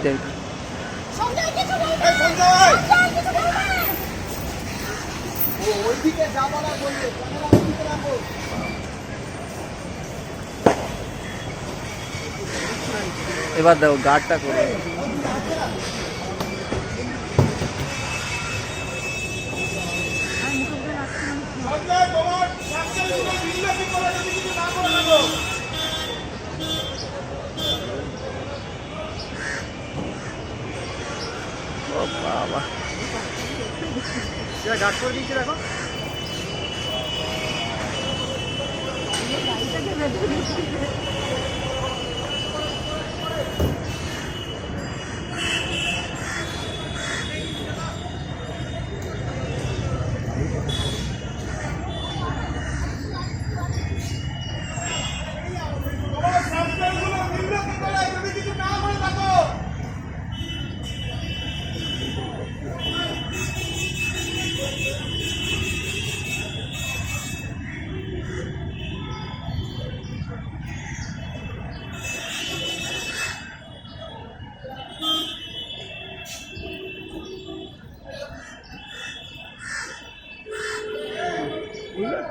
এই এবার দেখো গার্ডটা করে সঞ্জয় তোমার সাতচল্লিশটা বিল্লাপি করে যদি কিছু না করে থাকো ও বাবা গার্ড করে দিয়েছে দেখো। তোমার বুঝলেন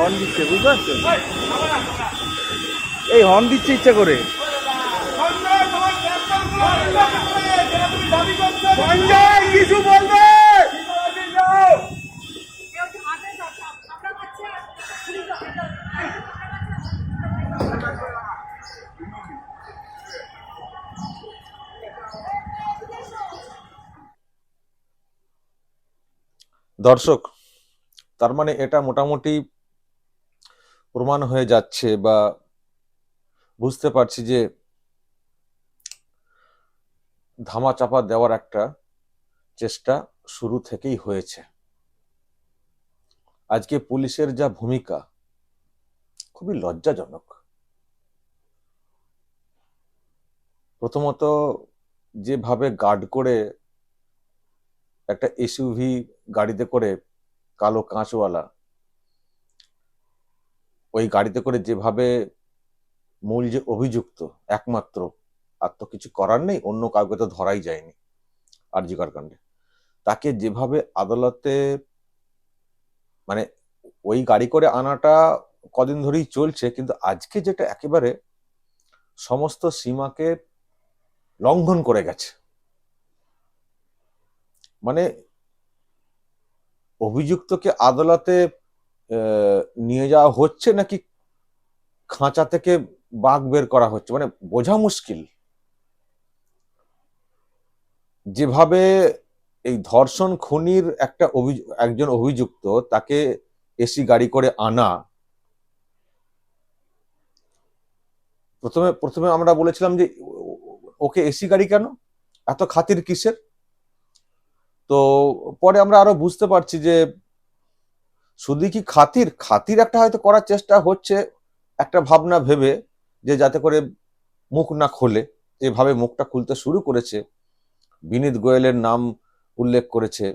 হর্ন দিচ্ছে বুঝতে পারছ এই হর্ন দিচ্ছে ইচ্ছা করে। কিছু বলবে? দর্শক তার মানে এটা মোটামুটি প্রমাণ হয়ে যাচ্ছে বা বুঝতে পারছি যে ধামাচাপা দেওয়ার একটা চেষ্টা শুরু থেকেই হয়েছে। আজকে পুলিশের যা ভূমিকা, খুবই লজ্জাজনক। প্রথমত যেভাবে গার্ড করে একটা এসইউভি গাড়িতে করে কালো কাঁচওয়ালা ওই গাড়িতে করে যেভাবে মূল যে অভিযুক্ত একমাত্র, আর তো কিছু করার নেই, অন্য কাউকে তো ধরাই যায়নি আরজিকর কাণ্ডে। তাকে যেভাবে আদালতে মানে ওই গাড়ি করে আনাটা কদিন ধরেই চলছে, কিন্তু আজকে যেটা একেবারে সমস্ত সীমাকে লঙ্ঘন করে গেছে। মানে অভিযুক্তকে আদালতে নিয়ে যাওয়া হচ্ছে নাকি খাঁচা থেকে বাঘ বের করা হচ্ছে? মানে বোঝা মুশকিল। যেভাবে এই ধর্ষণ খুনির একটা একজন অভিযুক্ত তাকে এসি গাড়ি করে আনা, প্রথমে প্রথমে আমরা বলেছিলাম যে ওকে এসি গাড়ি কেন? এত খাতির কিসের? তো পরে আমরা আরও বুঝতে পারছি যে শুধু কি খাতির? খাতির একটা হয়তো করার চেষ্টা হচ্ছে, একটা ভাবনা ভেবে যে যাতে করে মুখ না খোলে। এভাবে মুখটা খুলতে শুরু করেছে। বিনীত গোয়েলের নাম উল্লেখ করেছে।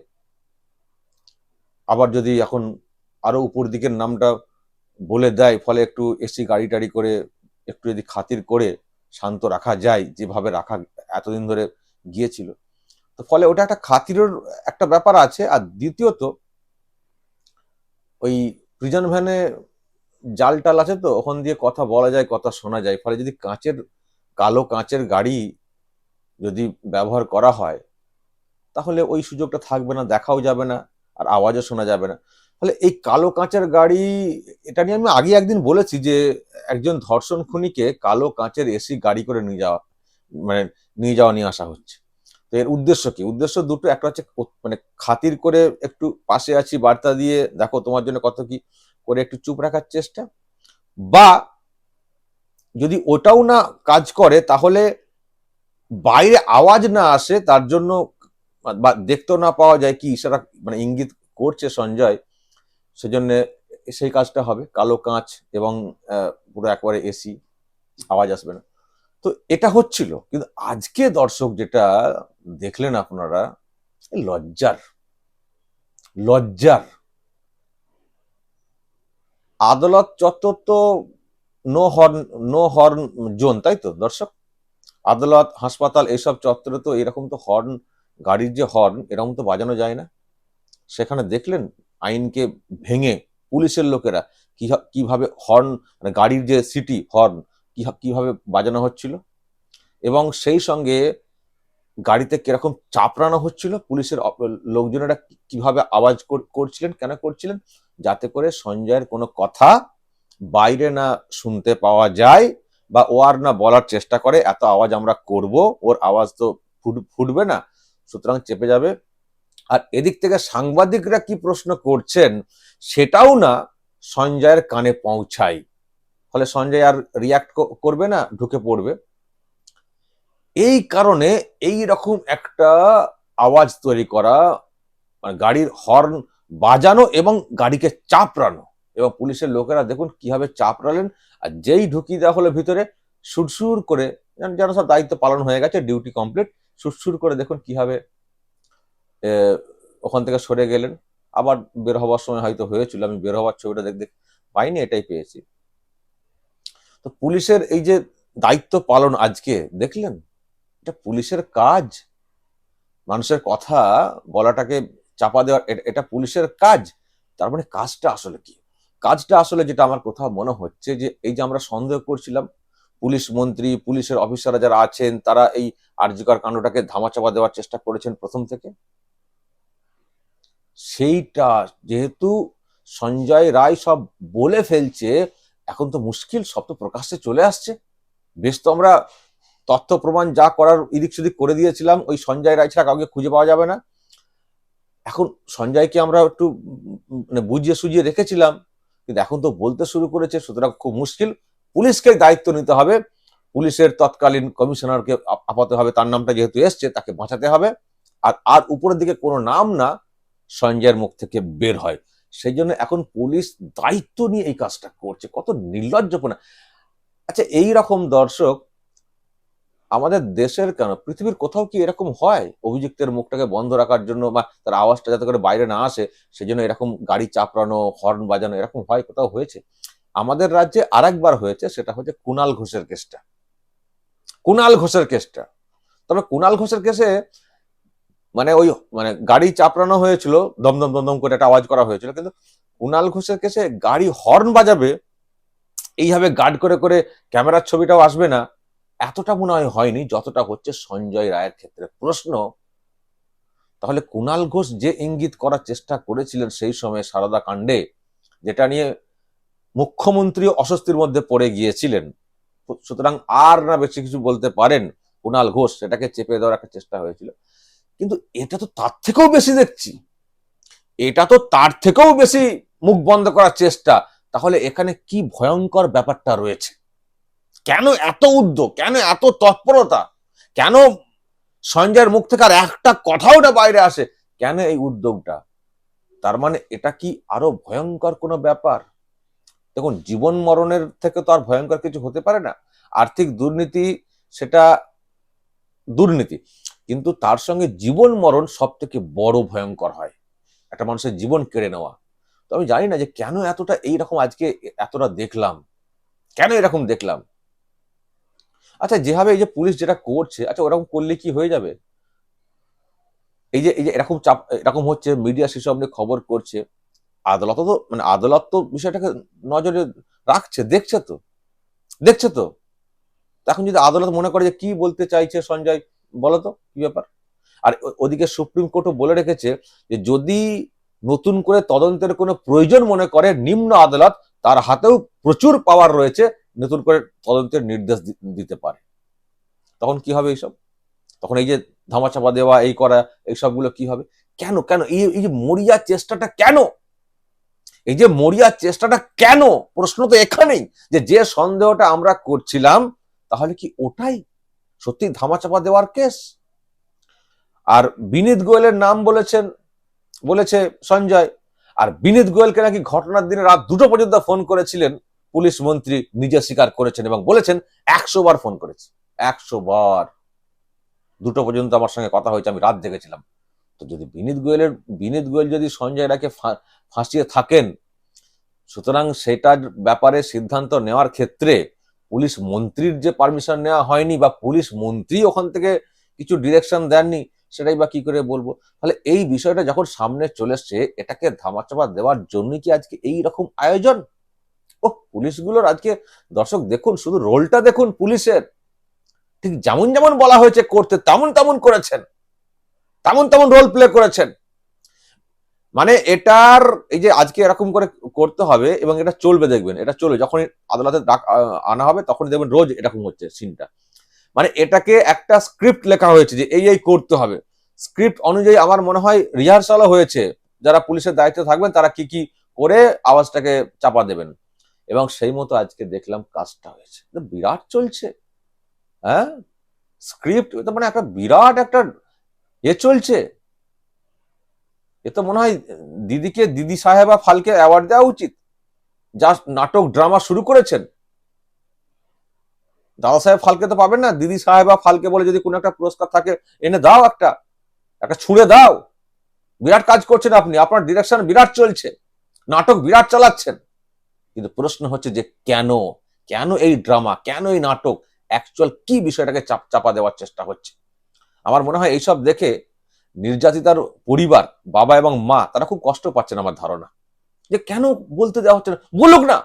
আবার যদি এখন আরও উপর দিকের নামটা বলে দেয়, ফলে একটু এসি গাড়ি টাড়ি করে, একটু যদি খাতির করে শান্ত রাখা যায়, যেভাবে রাখা এতদিন ধরে গিয়েছিল। তো ফলে ওটা একটা খাতিরের একটা ব্যাপার আছে। আর দ্বিতীয়ত ওই প্রিজন ভ্যানে জাল টাল আছে তো, ওখান দিয়ে কথা বলা যায়, কথা শোনা যায়। ফলে যদি কাঁচের, কালো কাঁচের গাড়ি যদি ব্যবহার করা হয়, তাহলে ওই সুযোগটা থাকবে না, দেখাও যাবে না, আর আওয়াজও শোনা যাবে না। ফলে এই কালো কাঁচের গাড়ি, এটা নিয়ে আমি আগে একদিন বলেছি যে, একজন ধর্ষণ খুনিকে কালো কাঁচের এসি গাড়ি করে নিয়ে যাওয়া মানে নিয়ে যাওয়া, নিয়ে আসা হচ্ছে। এর উদ্দেশ্য কি? উদ্দেশ্য দুটো, একটা হচ্ছে মানে খাতির করে একটু পাশে আছি, বার্তা দিয়ে, দেখো তোমার জন্য কত কি করে একটু চুপ রাখার চেষ্টা। বা যদি ওটাও না কাজ করে, তাহলে বাইরে আওয়াজ না আসে, তার জন্য বা দেখতেও না পাওয়া যায় কি ইশারা মানে ইঙ্গিত করছে সঞ্জয়, সেজন্য সেই কাজটা হবে। কালো কাঁচ এবং পুরো একবারে এসি, আওয়াজ আসবে না। তো এটা হচ্ছিল। কিন্তু আজকে দর্শক যেটা দেখলেন আপনারা লজ্জার লজ্জার। আদালত চত্বর তো no horn no horn zone, তাই তো দর্শক? আদালত, হাসপাতাল এসব চত্বরে তো এরকম তো হর্ন, গাড়ির যে হর্ন, এরকম তো বাজানো যায় না। সেখানে দেখলেন আইনকে ভেঙে পুলিশের লোকেরা কীভাবে হর্ন মানে গাড়ির যে সিটি হর্ন কীভাবে বাজানো হচ্ছিল? এবং সেই সঙ্গে গাড়িতে কীরকম চাপড়ানো হচ্ছিল? পুলিশের লোকজনেরা কীভাবে আওয়াজ করছিলেন? কেন করছিলেন? যাতে করে সঞ্জয়ের কোনো কথা বাইরে না শুনতে পাওয়া যায় বা ও আর না বলার চেষ্টা করে, এত আওয়াজ আমরা করব, ওর আওয়াজ তো ফুট- ফুটবে না, সুতরাং চেপে যাবে। আর এদিক থেকে সাংবাদিকরা কি প্রশ্ন করছেন, সেটাও না সঞ্জয়ের কানে পৌঁছায়। ফলে সঞ্জয় আর রিয়াক্ট করবে না, ঢুকে পড়বে। এই কারণে এই রকম একটা আওয়াজ তৈরি করা মানে গাড়ির হর্ন বাজানো এবং গাড়িকে চাপড়ানো। এবং পুলিশের লোকেরা দেখুন কীভাবে চাপড়ালেন, আর যেই ঢুকিয়ে দেওয়া হলো ভিতরে সুরসুর করে, যেন- সব দায়িত্ব পালন হয়ে গেছে ডিউটি কমপ্লিট সুরসুর করে দেখুন কীভাবে ওখান থেকে সরে গেলেন। আবার বের হওয়ার সময় হয়তো হয়েছিল, আমি বের হওয়ার ছবিটা দেখ দেখ পাইনি, এটাই পেয়েছি। তো পুলিশের এই যে দায়িত্ব পালন আজকে, দেখলেন? এটা পুলিশের কাজ। মানুষের কথা বলাটাকে চাপা দেওয়ার এটা পুলিশের কাজ। তার মানে কাজটা আসলে কি? কাজটা আসলে যেটা আমার কোথাও মনে হচ্ছে যে, এই যে আমরা সন্দেহ করছিলাম, পুলিশ মন্ত্রী, পুলিশের অফিসাররা যারা আছেন, তারা এই আর্যিকর কাণ্ডটাকে ধামাচাপা দেওয়ার চেষ্টা করেছেন প্রথম থেকে? সেইটা যেহেতু সঞ্জয় রায় সব বলে ফেলছে এখন তো মুশকিল, সব তো প্রকাশ্যে চলে আসছে। বেশ তো আমরা তথ্য প্রমাণ যা করার ইদিক সেদিক করে দিয়েছিলাম, ওই সঞ্জয় রায় ছাড়া কাউকে খুঁজে পাওয়া যাবে না। এখন সঞ্জয়কে আমরা একটু মানে বুঝিয়ে সুজিয়ে রেখেছিলাম, কিন্তু এখন তো বলতে শুরু করেছে, সুতরাং খুব মুশকিল। পুলিশকে দায়িত্ব নিতে হবে, পুলিশের তৎকালীন কমিশনারকে আপ- আপাতত হবে, তার নামটা যেহেতু এসছে, তাকে বাঁচাতে হবে। আর আর উপরের দিকে কোনো নাম না, সঞ্জয়ের মুখ থেকে বের হয়। সেই জন্য এখন পুলিশ দায়িত্ব নিয়ে এই কাজটা করছে। কত নির্লজ্জপনা। আচ্ছা এই রকম দর্শক, আমাদের দেশের কেন? পৃথিবীর কোথাও কি এরকম হয়? অভিযুক্তের মুখটাকে বন্ধ রাখার জন্য বা তার আওয়াজটা যাতে করে বাইরে না আসে, সেজন্য এরকম গাড়ি চাপড়ানো, হর্ন বাজানো এরকম হয়, কোথাও হয়েছে? আমাদের রাজ্যে আরেকবার হয়েছে, সেটা হচ্ছে কুনাল ঘোষের কেসটা। কুনাল ঘোষের কেসটা। তবে কুনাল ঘোষের কেসে মানে ওই মানে গাড়ি চাপড়ানো হয়েছিল দমদম দমদম করে একটা আওয়াজ করা হয়েছিল, কিন্তু কুনাল ঘোষের কেসে গাড়ি হর্ন বাজাবে, এইভাবে গার্ড করে করে ক্যামেরার ছবিটাও আসবে না, এতটা মনে হয় হয়নি, যতটা হচ্ছে সঞ্জয় রায়ের ক্ষেত্রে। প্রশ্ন, তাহলে কুনাল ঘোষ যে ইঙ্গিত করার চেষ্টা করেছিলেন সেই সময় সারদা কাণ্ডে, যেটা নিয়ে মুখ্যমন্ত্রী অস্বস্তির মধ্যে পড়ে গিয়েছিলেন, সুতরাং আর না বেশি কিছু বলতে পারেন কুনাল ঘোষ, সেটাকে চেপে দেওয়ার একটা চেষ্টা হয়েছিল। কিন্তু এটা তো তার থেকেও বেশি দেখছি। এটা তো তার থেকেও বেশি মুখ বন্ধ করার চেষ্টা। তাহলে এখানে কি ভয়ঙ্কর ব্যাপারটা রয়েছে? কেন এত উদ্যোগ? কেন এত তৎপরতা? কেন সঞ্জয়ের মুখ থেকে আর একটা কথাও না বাইরে আসে? কেন এই উদ্যোগটা? তার মানে এটা কি আরও ভয়ঙ্কর কোনো ব্যাপার? দেখুন, জীবন মরণের থেকে তো আর ভয়ঙ্কর কিছু হতে পারে না। আর্থিক দুর্নীতি সেটা দুর্নীতি। কিন্তু তার সঙ্গে জীবন মরণ সব থেকে বড় ভয়ঙ্কর হয়। একটা মানুষের জীবন কেড়ে নেওয়া। তো আমি জানি না যে কেন এতটা এইরকম আজকে এতটা দেখলাম। কেন এরকম দেখলাম? আচ্ছা যেভাবে এই যে পুলিশ যেটা করছে আচ্ছা ওরকম করলে কি হয়ে যাবে? এই যে এই যে এরকম চাপ, এরকম হচ্ছে, মিডিয়া সেসব নিয়ে খবর করছে। আদালত তো মানে আদালত তো বিষয়টাকে নজরে রাখছে, দেখছে তো। দেখছে তো। এখন যদি আদালত মনে করে যে কি বলতে চাইছে সঞ্জয় বলো তো কি ব্যাপার? আর ওদিকে সুপ্রিম কোর্টও বলে রেখেছে যে যদি নতুন করে তদন্তের কোনো প্রয়োজন মনে করে নিম্ন আদালত, তার হাতেও প্রচুর পাওয়ার রয়েছে নতুন করে তদন্তের নির্দেশ দিতে পারে। তখন কি হবে এইসব? তখন এই যে ধামাচাপা দেওয়া, এই করা, এই সবগুলো কি হবে? কেন কেন? এই এই যে মরিয়া চেষ্টাটা কেন? এই যে মরিয়া চেষ্টাটা কেন? প্রশ্ন তো এখানেই যে যে সন্দেহটা আমরা করছিলাম, তাহলে কি ওটাই সত্যি ধামাচাপা দেওয়ার কেস? আর বিনীত গোয়েলের নাম বলেছেন, বলেছে সঞ্জয়, আর বিনীত গোয়েলকে নাকি ঘটনার দিনে রাত দুটো পর্যন্ত ফোন করেছিলেন পুলিশ মন্ত্রী নিজে স্বীকার করেছেন এবং বলেছেন একশো বার ফোন করেছে, একশো বার। দুটো পর্যন্ত আমার সঙ্গে কথা হয়েছে, আমি রাত দেখেছিলাম তো যদি বিনীত গোয়েলের, বিনীত গোয়েল যদি সঞ্জয় ফা- ফাঁসিয়ে থাকেন, সুতরাং সেটার ব্যাপারে সিদ্ধান্ত নেওয়ার ক্ষেত্রে পুলিশ মন্ত্রীর যে পারমিশন নেওয়া হয়নি বা পুলিশ মন্ত্রী ওখান থেকে কিছু ডিরেকশন দেননি, সেটাই বা কি করে বলব? তাহলে এই বিষয়টা যখন সামনে চলে এসছে, এটাকে ধামাচাপা দেওয়ার জন্যই কি আজকে এই রকম আয়োজন? ও পুলিশগুলোর আজকে, দর্শক দেখুন, শুধু রোলটা দেখুন পুলিশের। ঠিক যেমন যেমন বলা হয়েছে করতে, তেমন তেমন করেছেন। তেমন তেমন রোল প্লে করেছেন। মানে এটার এই যে আজকে এরকম করে করতে হবে এবং এটা চলবে দেখবেন, এটা চলবে। যখন আদালতে আনা হবে তখন দেখবেন রোজ এরকম হচ্ছে সিনটা মানে এটাকে একটা স্ক্রিপ্ট লেখা হয়েছে যে এই এই করতে হবে। স্ক্রিপ্ট অনুযায়ী আমার মনে হয় রিহার্সালও হয়েছে। যারা পুলিশের দায়িত্বে থাকবেন তারা কি কি করে আওয়াজটাকে চাপা দেবেন। এবং সেই মতো আজকে দেখলাম কাজটা হয়েছে। বিরাট চলছে। হ্যাঁ? স্ক্রিপ্ট মানে একটা বিরাট একটা এ চলছে। এ তো মনে হয় দিদিকে দিদি সাহেবা ফালকে অ্যাওয়ার্ড দেওয়া উচিত। যা নাটক ড্রামা শুরু করেছেন। দাদা সাহেব ফালকে তো পাবেন না, দিদি সাহেবা ফালকে বলে যদি কোনো একটা পুরস্কার থাকে, এনে দাও একটা একটা ছুঁড়ে দাও। বিরাট কাজ করছেন আপনি, আপনার ডিরেকশন বিরাট চলছে, নাটক বিরাট চালাচ্ছেন। কিন্তু প্রশ্ন হচ্ছে যে কেন কেন এই ড্রামা কেন এই নাটক? অ্যাকচুয়াল কি বিষয়টাকে চাপ, চাপা দেওয়ার চেষ্টা হচ্ছে? আমার মনে হয় এইসব দেখে নির্যাতিতার পরিবার, বাবা এবং মা, তারা খুব কষ্ট পাচ্ছেন আমার ধারণা। যে কেন বলতে দেওয়া হচ্ছে না? বলুক না।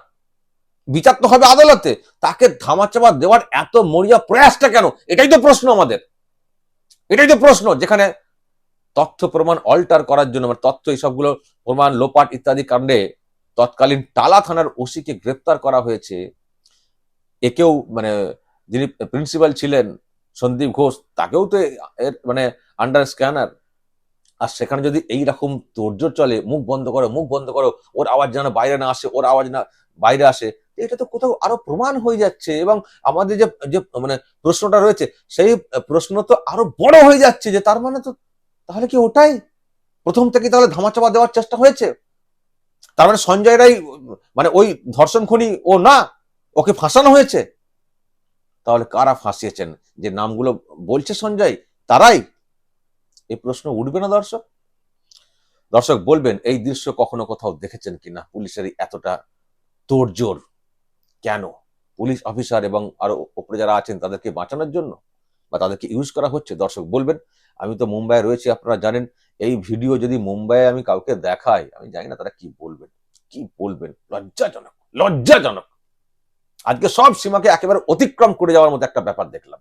বিচার তো হবে আদালতে। তাকে ধামাচাপা দেওয়ার এত মরিয়া প্রয়াসটা কেন? এটাই তো প্রশ্ন আমাদের। এটাই তো প্রশ্ন। যেখানে তথ্য প্রমাণ অল্টার করার জন্য মানে তথ্য এইসবগুলো প্রমাণ, লোপাট ইত্যাদি কাণ্ডে তৎকালীন টালা থানার ওসিকে গ্রেপ্তার করা হয়েছে। একেও মানে যিনি প্রিন্সিপাল ছিলেন, সন্দীপ ঘোষ, তাকেও তো এর মানে আন্ডার স্ক্যানার আর সেখানে যদি এই রকম তোড়জোড় চলে, মুখ বন্ধ করো, মুখ বন্ধ করো, ওর আওয়াজ যেন বাইরে না আসে, ওর আওয়াজ না বাইরে আসে এটা তো কোথাও আরও প্রমাণ হয়ে যাচ্ছে এবং আমাদের যে যে মানে প্রশ্নটা রয়েছে, সেই প্রশ্ন তো আরও বড় হয়ে যাচ্ছে যে তার মানে তো তাহলে কি ওটাই? প্রথম থেকে তাহলে ধামাচাপা দেওয়ার চেষ্টা হয়েছে। তার মানে সঞ্জয় রায় মানে ওই ধর্ষণ খুনি, ও না, ওকে ফাঁসানো হয়েছে। তাহলে কারা ফাঁসিয়েছেন? যে নামগুলো বলছে সঞ্জয়, তারাই। এই প্রশ্ন উঠবে না দর্শক? দর্শক বলবেন, এই দৃশ্য কখনো কোথাও দেখেছেন কিনা? পুলিশের এতটা তোড়জোড় কেন? পুলিশ অফিসার এবং আরও উপরে যারা আছেন, তাদেরকে বাঁচানোর জন্য বা তাদেরকে ইউজ করা হচ্ছে? দর্শক বলবেন, আমি তো মুম্বাইয়ে রয়েছি, আপনারা জানেন, এই ভিডিও যদি মুম্বাইয়ে আমি কাউকে দেখাই, আমি জানি না তারা কি বলবেন। কি বলবেন? লজ্জাজনক লজ্জাজনক। আজকে সব সীমাকে একেবারে অতিক্রম করে যাওয়ার মতো একটা ব্যাপার দেখলাম।